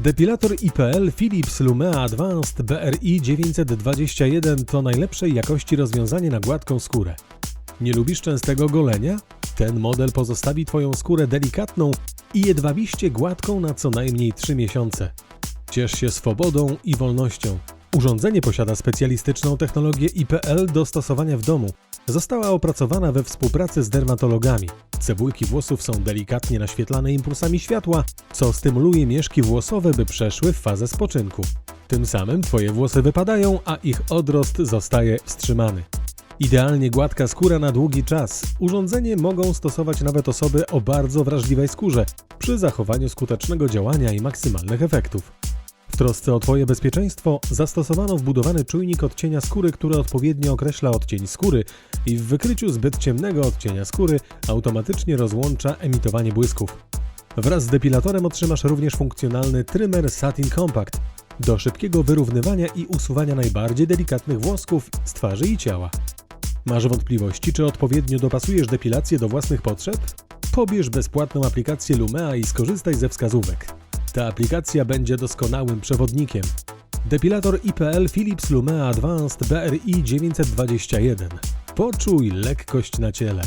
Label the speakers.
Speaker 1: Depilator IPL Philips Lumea Advanced BRI 921 to najlepszej jakości rozwiązanie na gładką skórę. Nie lubisz częstego golenia? Ten model pozostawi Twoją skórę delikatną i jedwabiście gładką na co najmniej 3 miesiące. Ciesz się swobodą i wolnością. Urządzenie posiada specjalistyczną technologię IPL do stosowania w domu. Została opracowana we współpracy z dermatologami. Cebulki włosów są delikatnie naświetlane impulsami światła, co stymuluje mieszki włosowe, by przeszły w fazę spoczynku. Tym samym Twoje włosy wypadają, a ich odrost zostaje wstrzymany. Idealnie gładka skóra na długi czas. Urządzenie mogą stosować nawet osoby o bardzo wrażliwej skórze, przy zachowaniu skutecznego działania i maksymalnych efektów. Trosce o Twoje bezpieczeństwo zastosowano wbudowany czujnik odcienia skóry, który odpowiednio określa odcień skóry i w wykryciu zbyt ciemnego odcienia skóry automatycznie rozłącza emitowanie błysków. Wraz z depilatorem otrzymasz również funkcjonalny trimmer Satin Compact do szybkiego wyrównywania i usuwania najbardziej delikatnych włosków z twarzy i ciała. Masz wątpliwości, czy odpowiednio dopasujesz depilację do własnych potrzeb? Pobierz bezpłatną aplikację Lumea i skorzystaj ze wskazówek. Ta aplikacja będzie doskonałym przewodnikiem. Depilator IPL Philips Lumea Advanced BRI 921. Poczuj lekkość na ciele.